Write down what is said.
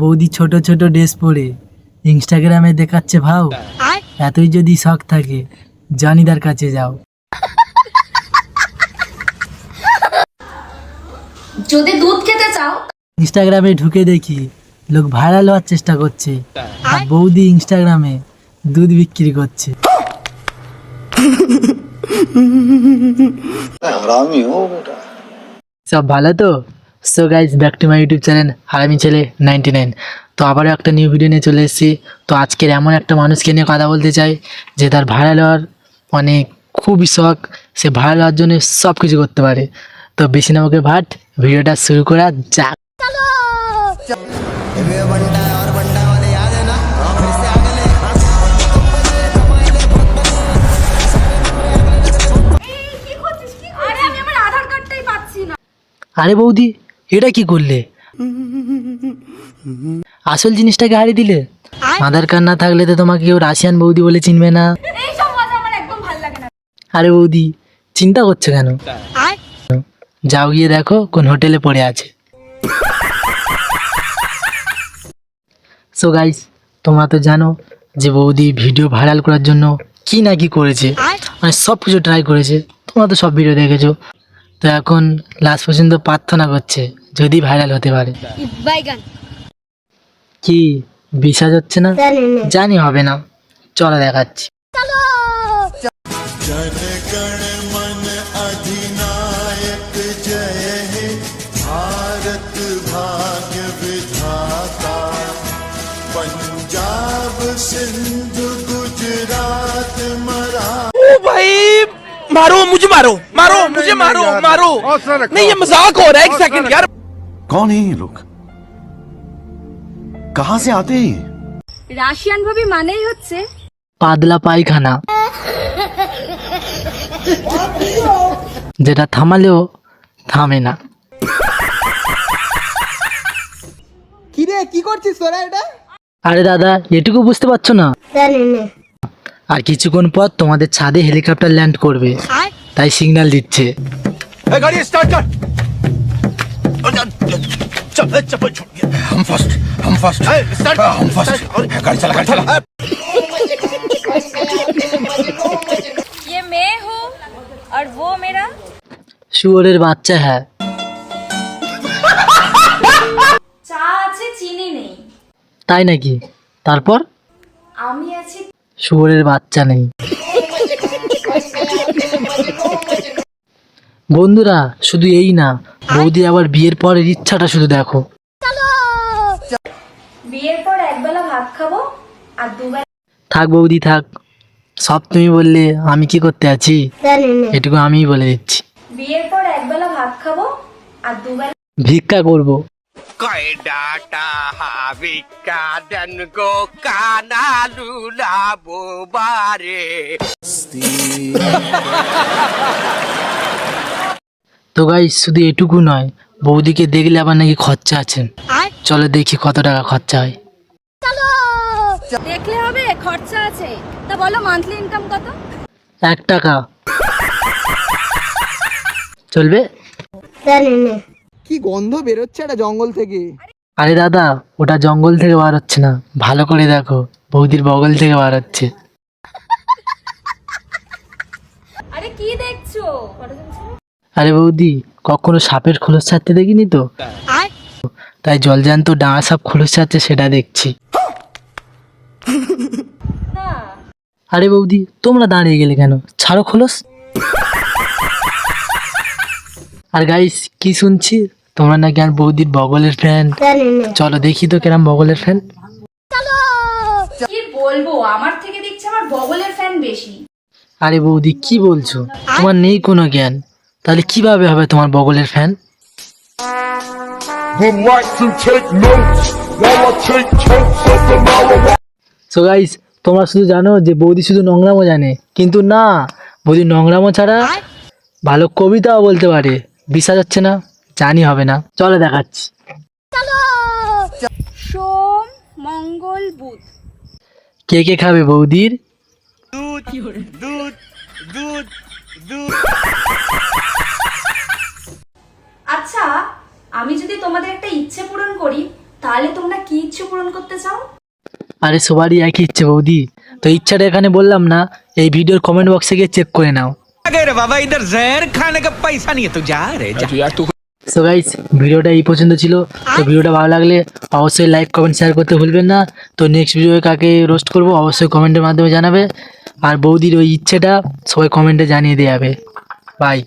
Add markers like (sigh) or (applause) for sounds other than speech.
বৌদি ছোট ছোট ড্রেস পরে ইনস্টাগ্রামে দেখাচ্ছে ভাও। এতই যদি শখ থাকে জানিদার কাছে যাও। যদি দুধ খেতে চাও। ইনস্টাগ্রামে ঢুকে দেখি লোক ভাইরাল হওয়ার চেষ্টা করছে। আর বৌদি ইনস্টাগ্রামে দুধ বিক্রি করছে। সব ভালো তো? So guys back to my YouTube channel হারামি ছেলে নাইনটি নাইন তো আবারও একটা নিউ ভিডিও নিয়ে চলে এসেছি। তো আজকের এমন একটা মানুষকে নিয়ে কথা বলতে চাই যে তার ভাইরাল হওয়ার অনেক খুবই শখ সে ভাইরাল হওয়ার জন্য সব কিছু করতে পারে। তো বেশি নামকে ভাট ভিডিওটা শুরু করা যাক। আরে বৌদি এটা কি করলে? আসল জিনিসটাকে হারিয়ে দিলে? আধার কার্ড না থাকলে তো তোমাকে কেউ রাশিয়ান বৌদি বলে চিনবে না। আরে বৌদি চিন্তা করছ কেন? যাও গিয়ে দেখো কোন হোটেলে পড়ে আছে। সো গাইস তোমরা তো জানো যে বৌদি ভিডিও ভাইরাল করার জন্য কি না কি করেছে। মানে সব কিছু ট্রাই করেছে। তোমরা তো সব ভিডিও দেখেছ। তো এখন লাস্ট পর্যন্ত প্রার্থনা করছে। যদি ভাইরাল হতে পারে বাইগান কি বিশ্বাস হচ্ছে না জানি হবে না চলো দেখাচ্ছি ओ भाई मारो मुझे मारो मारो मुझे मारो मारो नहीं ये मजाक हो रहा है एक सेकंड यार कौन है ये लोग कहां से आते हैं ये রাশিয়ান ভাবি মানেই হচ্ছে পাতলা পায়খানা যেটা থামালেও থামে না কিরে কি করছিস তোরা এটা আরে দাদা এটুকু বুঝতে পারছো না আর কিছুক্ষণ পর তোমাদের ছাদে হেলিকপ্টার ল্যান্ড করবে তাই সিগন্যাল দিচ্ছে गाड़ी स्टार्ट कर चल चप्पल छोड़ हम फर्स्ट हम फर्स्ट स्टार्ट हम फर्स्ट गाड़ी चला गाड़ी चला ये मैं हूँ और वो मेरा শুয়োরের বাচ্চা হ্যাঁ চা আছে চিনি নেই তাই নাকি তারপর আমি আছি শুয়োরের বাচ্চা নেই বন্ধুরা শুধু এই না বৌদি আবার বিয়ের পরের ইচ্ছাটা শুধু দেখো। বিয়ের পর একবেলা ভাত খাব থাক বৌদি থাক। সব তুমি বললে আমি কি করতে আছি? এটুকু আমিই বলে দিচ্ছি। বিয়ের পর একবেলা ভাত খাব আর দুবেলা ভিক্ষা করব। কয়ডাটা গো কানা লুলাবো বারে। (laughs) তো গাই শুধু এটুকু নয় বৌদিকে দেখলে আবার নাকি খরচা আছে। চলো দেখি কত টাকা খরচা হয়। দেখলে হবে খরচা আছে। তা বলো মান্থলি ইনকাম কত? এক টাকা। চলবে? কি গন্ধ বেরোচ্ছে এটা জঙ্গল থেকে। আরে দাদা ওটা জঙ্গল থেকে বার হচ্ছে না। ভালো করে দেখো বৌদির বগল থেকে বার হচ্ছে। আরে কি দেখছ? আরে বৌদি কখনো সাপের খোলস ছাড়তে দেখিনি তো? তাই জল জলজান্ত ডাঙা সাপ খোলস ছাড়ছে সেটা দেখছি। আরে বৌদি তোমরা দাঁড়িয়ে গেলে কেন? ছাড়ো খোলস। আর গাইস কি শুনছি? তোমরা নাকি আর বৌদির বগলের ফ্যান চলো দেখি তো কেরাম বগলের ফ্যান কি বলব আমার থেকে দেখছি আমার বগলের ফ্যান বেশি। আরে বৌদি কি বলছো? তোমার নেই কোনো জ্ঞান। তাহলে কীভাবে হবে তোমার বগলের ফ্যান. সো গাইস তোমরা শুধু জানো যে বৌদি শুধু নোংরামো জানে। কিন্তু না বৌদি নোংরামো ছাড়া ভালো কবিতাও বলতে পারে। বিশ্বাস হচ্ছে না জানি হবে না। চলে দেখাচ্ছি। সোম মঙ্গল বুধ। কে কে খাবে বৌদির? আচ্ছা আমি যদি তোমাদের ইচ্ছে পূরণ করতে চাও? আরে সবারই একই ইচ্ছে বৌদি। তো ইচ্ছাটা এখানে বললাম না এই ভিডিওর কমেন্ট বক্সে গিয়ে চেক করে নাও। বাবা ইধার জহর খানে কা পয়সা নিয়ে তো যা রে সো গাইস ভিডিওটা এই পর্যন্ত ছিল। তো আচ্ছা। ভিডিওটা ভালো লাগলে অবশ্যই লাইক কমেন্ট শেয়ার করতে ভুলবেন না। তো নেক্সট ভিডিওয়ে কাকে রোস্ট করব অবশ্যই কমেন্টের মাধ্যমে জানাবে। আর বৌদির ওই ইচ্ছেটা সবাই কমেন্টে জানিয়ে দেওয়া যাবে। বাই